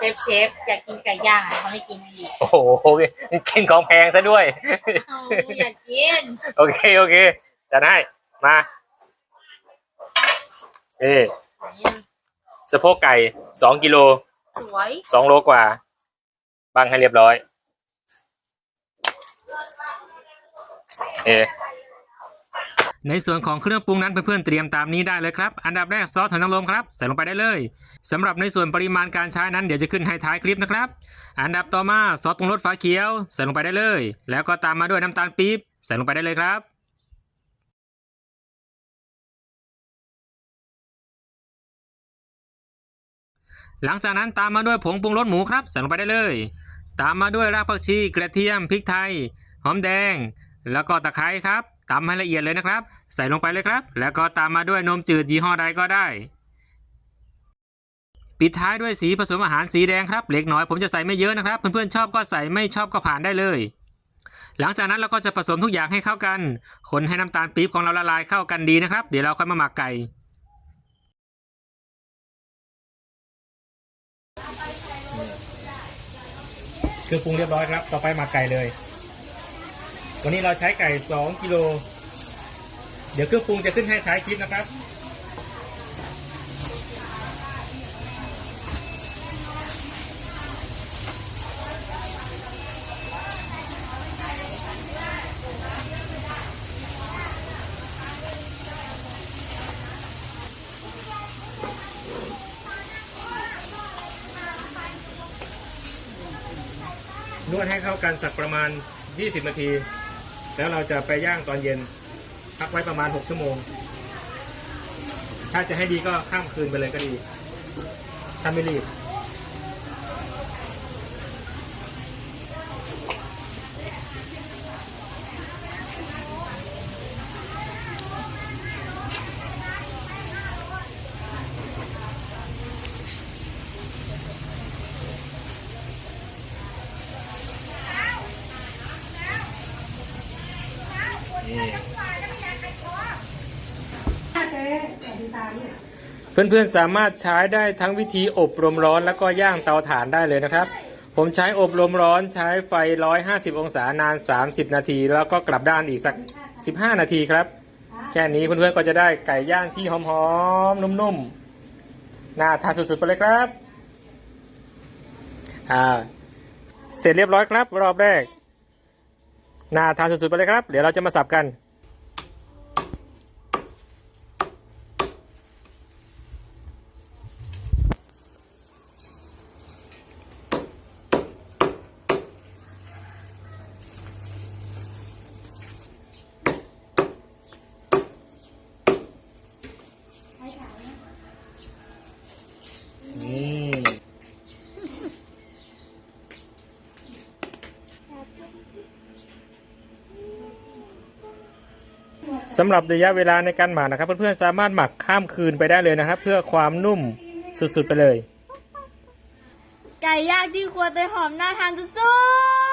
ชฟเชฟอยากกินไก่ย่างอะเขาไม่กินอีกโอ้โหกินของแพงซะด้วยเอาอยากกิน โอเคโอเคจัดให้มาเอ่สะโพกไก่สองกิโลสวยสองโลกว่าบังให้เรียบร้อย เอ ในส่วนของเครื่องปรุงนั้นเพื่อนๆเตรียมตามนี้ได้เลยครับ อันดับแรกซอสหอยนางรมครับใส่ลงไปได้เลยสำหรับในส่วนปริมาณการใช้นั้นเดี๋ยวจะขึ้นให้ท้ายคลิปนะครับ อันดับต่อมาซอสปรุงรสฝาเขียว ใส่ลงไปได้เลย แล้วก็ตามมาด้วยน้ำตาลปี๊บใส่ลงไปได้เลยครับหลังจากนั้นตามมาด้วยผงปรุงรสหมูครับใส่ลงไปได้เลย ตามมาด้วยรากผักชี กระเทียมพริกไทย หอมแดง แล้วก็ตะไคร้ครับ ตำให้ละเอียดเลยนะครับ ใส่ลงไปเลยครับ แล้วก็ตามมาด้วยนมจืดยี่ห้อใดก็ได้ ปิดท้ายด้วยสีผสมอาหารสีแดงครับ เล็กน้อยผมจะใส่ไม่เยอะนะครับ เพื่อนๆชอบก็ใส่ไม่ชอบก็ผ่านได้เลย หลังจากนั้นเราก็จะผสมทุกอย่างให้เข้ากัน คนให้น้ำตาลปี๊บของเราละลายเข้ากันดีนะครับ เดี๋ยวเราค่อยมาหมักไก่เครื่องปรุงเรียบร้อยครับ ต่อไปหมักไก่เลย วันนี้เราใช้ไก่ 2 กิโล เดี๋ยวเครื่องปรุงจะขึ้นให้ท้ายคลิปนะครับ นวดให้เข้ากันสักประมาณ 20 นาที แล้วเราจะไปย่างตอนเย็นพักไว้ประมาณ6ชั่วโมง ถ้าจะให้ดีก็ข้ามคืนไปเลยก็ดีถ้าไม่รีบ เพื่อนๆสามารถใช้ได้ทั้งวิธีอบลมร้อนแล้วก็ย่างเตาถ่านได้เลยนะครับ ผมใช้อบลมร้อนใช้ไฟ 150 องศานาน 30 นาที แล้วก็กลับด้านอีกสัก 15 นาทีครับ แค่นี้เพื่อนๆก็จะได้ไก่ย่างที่หอมๆนุ่มๆน่าทานสุดๆไปเลยครับอ่าเสร็จเรียบร้อยครับ รอบแรก น่าทานสุดๆไปเลยครับ เดี๋ยวเราจะมาสับกัน สำหรับระยะเวลาในการหมักนะครับ เพื่อนๆสามารถหมักข้ามคืนไปได้เลยนะครับ เพื่อความนุ่มสุดๆไปเลย ไก่ย่างที่ครัวเตยหอมน่าทานสุด